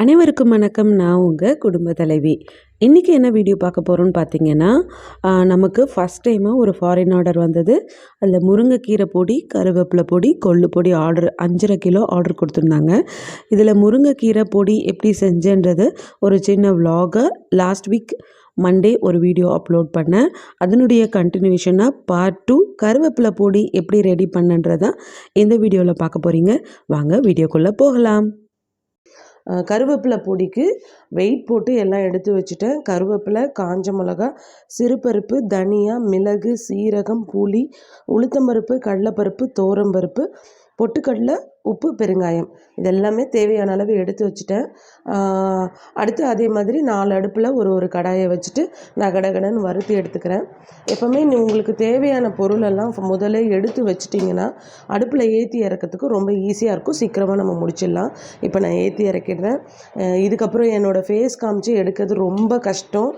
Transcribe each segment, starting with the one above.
அனைவருக்கும் வணக்கம். நான் உங்கள் குடும்ப தலைவி. இன்றைக்கி என்ன வீடியோ பார்க்க போகிறோன்னு பார்த்தீங்கன்னா நமக்கு ஃபஸ்ட் டைமாக ஒரு ஃபாரின் ஆர்டர் வந்தது. அதில் முருங்கைக்கீரை பொடி கருவேப்பிலை பொடி கொள்ளு பொடி ஆர்டர் அஞ்சரை கிலோ ஆர்டர் கொடுத்துருந்தாங்க. இதில் முருங்கைக்கீரை பொடி எப்படி செஞ்சேன்றது ஒரு சின்ன விலாகை லாஸ்ட் வீக் மண்டே ஒரு வீடியோ அப்லோட் பண்ணேன். அதனுடைய கண்டினியூஷனாக பார்ட் டூ கருவேப்பிலை பொடி எப்படி ரெடி பண்ணன்றதான் இந்த வீடியோவில் பார்க்க போகிறீங்க வாங்க வீடியோக்குள்ளே போகலாம். கருவேப்பிலை பொடிக்கு வெயிட் போட்டு எல்லாம் எடுத்து வச்சுட்டேன். கருவேப்பிலை காஞ்ச மிளகா சிறுபருப்பு தனியா மிளகு சீரகம் புளி உளுத்தம்பருப்பு கடலைப்பருப்பு தோரம்பருப்பு பொட்டுக்கடலை உப்பு பெருங்காயம். இதெல்லாமே தேவையான அளவு எடுத்து வச்சுட்டேன். அடுத்து அதே மாதிரி நாலு அடுப்பில் ஒரு ஒரு கடாயை வச்சுட்டு நான் கடகடன்னு வறுத்து எடுத்துக்கிறேன். எப்போவுமே நீ உங்களுக்கு தேவையான பொருளெல்லாம் முதல்ல எடுத்து வச்சிட்டிங்கன்னா அடுப்பில் ஏற்றி இறக்கிறதுக்கு ரொம்ப ஈஸியாக இருக்கும். சீக்கிரமாக நம்ம முடிச்சிடலாம். இப்போ நான் ஏற்றி இறக்கிடுறேன். இதுக்கப்புறம் என்னோடய ஃபேஸ் காமிச்சு எடுக்கிறது ரொம்ப கஷ்டம்.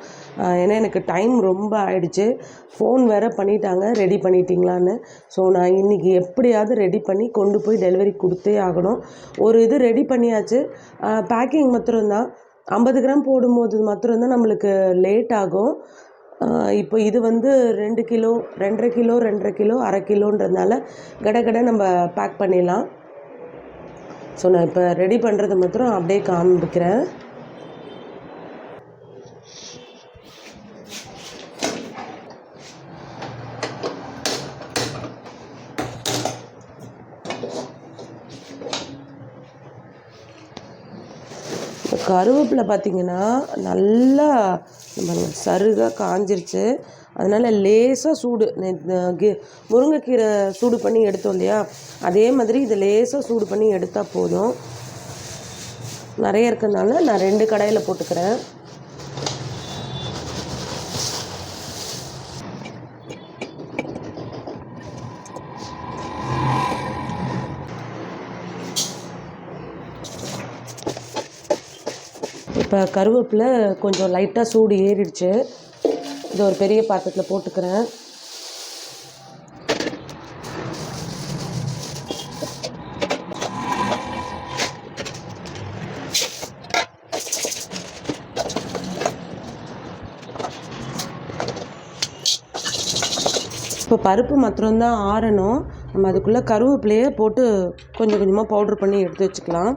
ஏன்னா எனக்கு டைம் ரொம்ப ஆயிடுச்சு. ஃபோன் வேறு பண்ணிட்டாங்க. ரெடி பண்ணிட்டீங்களான்னு. ஸோ நான் இன்றைக்கி எப்படியாவது ரெடி பண்ணி கொண்டு போய் டெலிவரி கொடுத்தே ஆகணும். ஒரு இது ரெடி பண்ணியாச்சு. பேக்கிங் மாத்திரம்தான். ஐம்பது கிராம் போடும்போது மாத்திரம்தான் நம்மளுக்கு லேட் ஆகும். இப்போ இது வந்து ரெண்டு கிலோ ரெண்டரை கிலோ ரெண்டரை கிலோ அரை கிலோன்றதுனால கடகட நம்ம பேக் பண்ணிடலாம். ஸோ நான் இப்போ ரெடி பண்ணுறது மாத்திரம் அப்படியே காமிக்கிறேன் கருவேப்பிலை பார்த்தீங்கன்னா நல்லா நம்ம சருகாக காஞ்சிருச்சு. அதனால் லேசாக சூடு கி- முருங்கைக்கீரை சூடு பண்ணி எடுத்தோம் இல்லையா? அதே மாதிரி இதை லேசாக சூடு பண்ணி எடுத்தால் போதும். நிறைய இருக்கிறதுனால நான் ரெண்டு கடையில் போட்டுக்கிறேன். இப்போ கருவேப்பிலை கொஞ்சம் லைட்டாக சூடு ஏறிடுச்சு. இதை ஒரு பெரிய பாத்திரத்தில் போட்டுக்கிறேன். இப்போ பருப்பு மாத்திரம்தான் ஆறணும். நம்ம அதுக்குள்ளே கருவேப்பிலையே போட்டு கொஞ்சம் கொஞ்சமாக பவுட்ரு பண்ணி எடுத்து வச்சுக்கலாம்.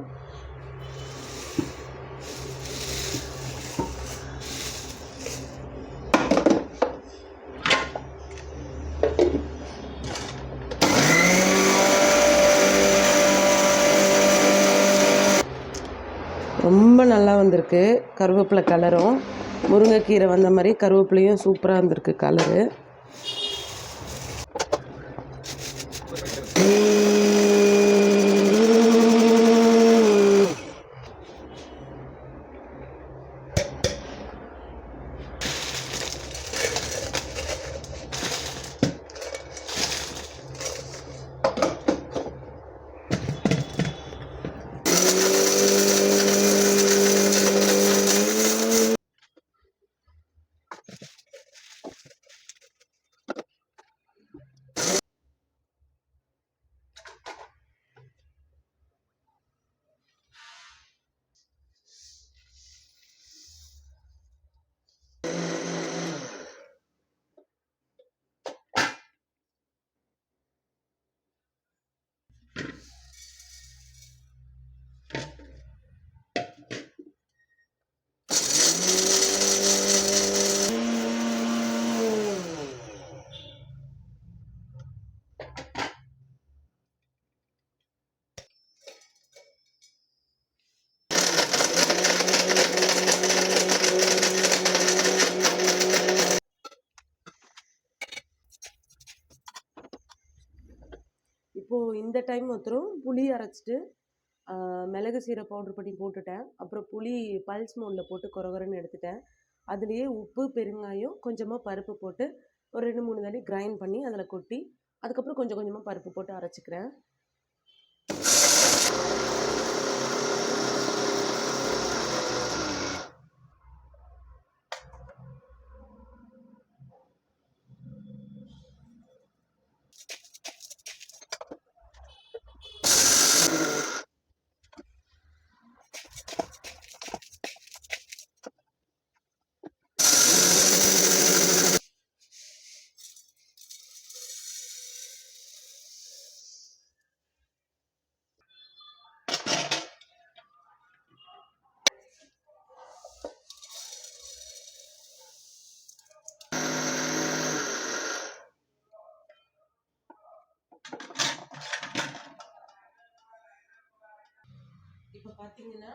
நல்லா வந்திருக்கு. கருவேப்பிலை கலரும். முருங்கைக்கீரை வந்த மாதிரி கருவேப்பிலையும் சூப்பராக இருந்திருக்கு கலரு இப்போது இந்த டைம் ஒருத்தரும் புளி அரைச்சிட்டு மிளகு சீரை பவுட்ரு பண்ணி போட்டுட்டேன். அப்புறம் புளி பல்ஸ் மோடில் போட்டு கொரகொரன்னு எடுத்துட்டேன். அதுலேயே உப்பு பெருங்காயம் கொஞ்சமாக பருப்பு போட்டு ஒரு ரெண்டு மூணு தடவை கிரைண்ட் பண்ணி அதில் கொட்டி அதுக்கப்புறம் கொஞ்சம் கொஞ்சமாக பருப்பு போட்டு அரைச்சிக்கிறேன். பார்த்தீங்கன்னா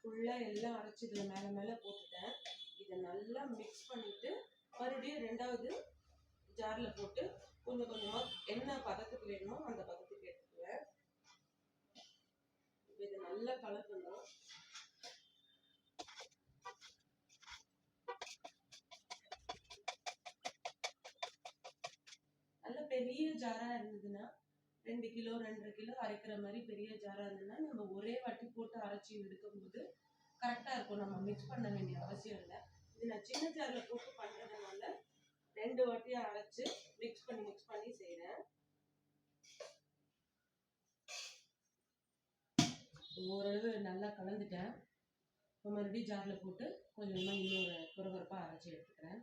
ஃபுல்லாக எல்லாம் அரைச்சி இதில் மேலே மேலே போட்டுட்டேன். இதை நல்லா மிக்ஸ் பண்ணிவிட்டு மறுபடியும் ரெண்டாவது ஜாரில் போட்டு கொஞ்சம் கொஞ்சமாக என்ன பதத்துக்கு வேணுமோ அந்த பதத்துக்கு எடுத்துக்குவேன். இப்போ இதை நல்லா கலக்கணும். நல்ல பெரிய ஜாராக இருந்ததுன்னா ரெண்டு கிலோ ரெண்டரை கிலோ அரைக்கிற மாதிரி பெரிய ஜாராக இருந்ததுன்னா நம்ம ஒரே வாட்டி போட்டு அரைச்சி எடுக்கும்போது கரெக்டாக இருக்கும். நம்ம மிக்ஸ் பண்ண வேண்டிய அவசியம் இல்லை. இது நான் சின்ன ஜாரில் போட்டு பண்ணுறதுனால ரெண்டு வாட்டியாக அரைச்சி மிக்ஸ் பண்ணி மிக்ஸ் பண்ணி செய்கிறேன் ஓரளவு நல்லா கலந்துட்டேன். இப்போ மறுபடியும் ஜாரில் போட்டு கொஞ்சம் கொஞ்சமாக இன்னொரு குறகுறப்பாக அரைச்சி எடுத்துக்கிறேன்.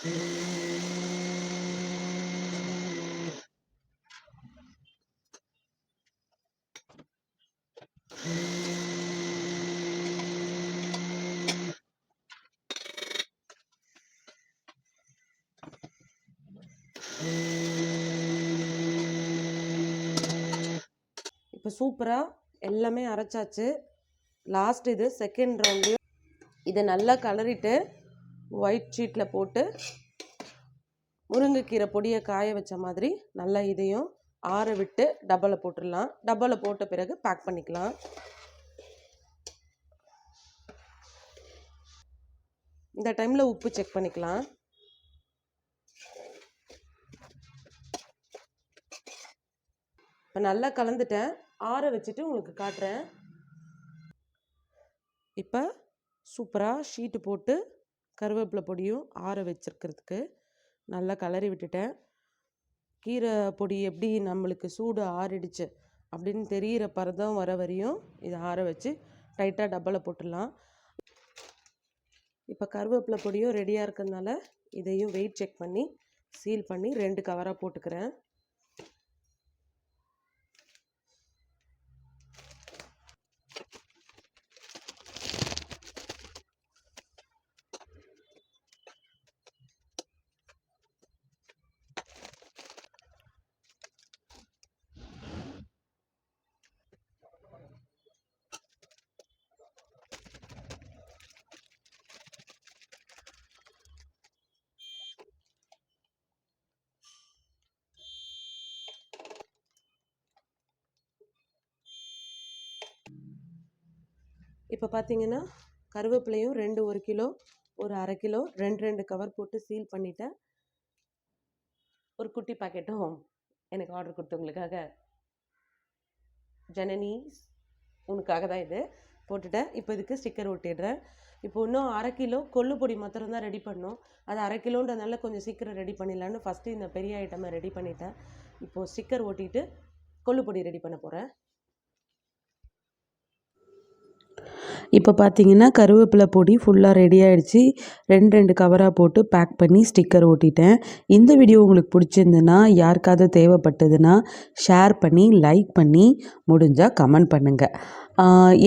இப்போ சூப்பராக எல்லாமே அரைச்சாச்சு. லாஸ்ட் இது செகண்ட் ரவுண்டு இதை நல்லா கலரிட்டு ஒயிட் ஷீட்டில் போட்டு முருங்கைக்கீரை பொடியை காய வச்ச மாதிரி நல்லா இதையும் ஆற விட்டு டப்பாவில் போட்டுடலாம். டப்பாவில் போட்ட பிறகு பேக் பண்ணிக்கலாம். இந்த டைமில் உப்பு செக் பண்ணிக்கலாம். இப்போ நல்லா கலந்துட்டேன். ஆற வச்சுட்டு உங்களுக்கு காட்டுறேன். இப்போ சூப்பராக ஷீட்டு போட்டு கருவேப்பிலை பொடியும் ஆற வச்சுருக்கிறதுக்கு நல்லா கலரி விட்டுட்டேன். கீரை பொடி எப்படி நம்மளுக்கு சூடு ஆறிடுச்சு அப்படின்னு தெரிகிற பரதம் வர வரையும் இதை ஆற வச்சு டைட்டாக டப்பாவில் போட்டுடலாம். இப்போ கருவேப்பிலை பொடியும் ரெடியாக இருக்கிறதுனால இதையும் வெயிட் செக் பண்ணி சீல் பண்ணி ரெண்டு கவராக போட்டுக்கிறேன். இப்போ பார்த்தீங்கன்னா கருவேப்பிலையும் ரெண்டு ஒரு கிலோ ஒரு அரை கிலோ ரெண்டு ரெண்டு கவர் போட்டு சீல் பண்ணிவிட்டேன் ஒரு குட்டி பாக்கெட்டும் எனக்கு ஆர்டர் கொடுத்தவங்களுக்காக. ஜனனி உனக்காக தான் இது போட்டுட்டேன் இப்போ இதுக்கு ஸ்டிக்கர் ஒட்டிடுறேன். இப்போ இன்னும் அரை கிலோ கொள்ளு பொடி மாத்திரம் தான் ரெடி பண்ணோம். அது அரை கிலோன்றதுனால கொஞ்சம் சீக்கிரம் ரெடி பண்ணிடலான்னு ஃபஸ்ட்டு இந்த பெரிய ஐட்டமை ரெடி பண்ணிட்டேன். இப்போது ஸ்டிக்கர் ஒட்டிட்டு கொள்ளு பொடி ரெடி பண்ண போகிறேன் இப்போ பார்த்தீங்கன்னா கருவேப்பிலை பொடி ஃபுல்லாக ரெடி ஆகிடுச்சு ரெண்டு ரெண்டு கவராக போட்டு பேக் பண்ணி ஸ்டிக்கர் ஓட்டிட்டேன். இந்த வீடியோ உங்களுக்கு பிடிச்சிருந்துன்னா யாருக்காவது தேவைப்பட்டதுன்னா ஷேர் பண்ணி லைக் பண்ணி முடிஞ்சால் கமெண்ட் பண்ணுங்கள்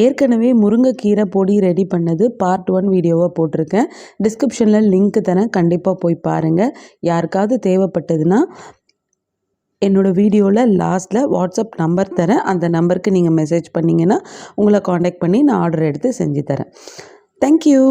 ஏற்கனவே முருங்கைக்கீரை பொடி ரெடி பண்ணது பார்ட் ஒன் வீடியோவாக போட்டிருக்கேன். டிஸ்கிரிப்ஷனில் லிங்க் தரேன். கண்டிப்பாக போய் பாருங்கள் யாருக்காவது தேவைப்பட்டதுன்னா என்னோடய வீடியோவில் லாஸ்ட்டில் வாட்ஸ்அப் நம்பர் தரேன். அந்த நம்பருக்கு நீங்கள் மெசேஜ் பண்ணிங்கன்னா உங்களை காண்டாக்ட் பண்ணி நான் ஆர்டர் எடுத்து செஞ்சு தரேன். தேங்க்யூ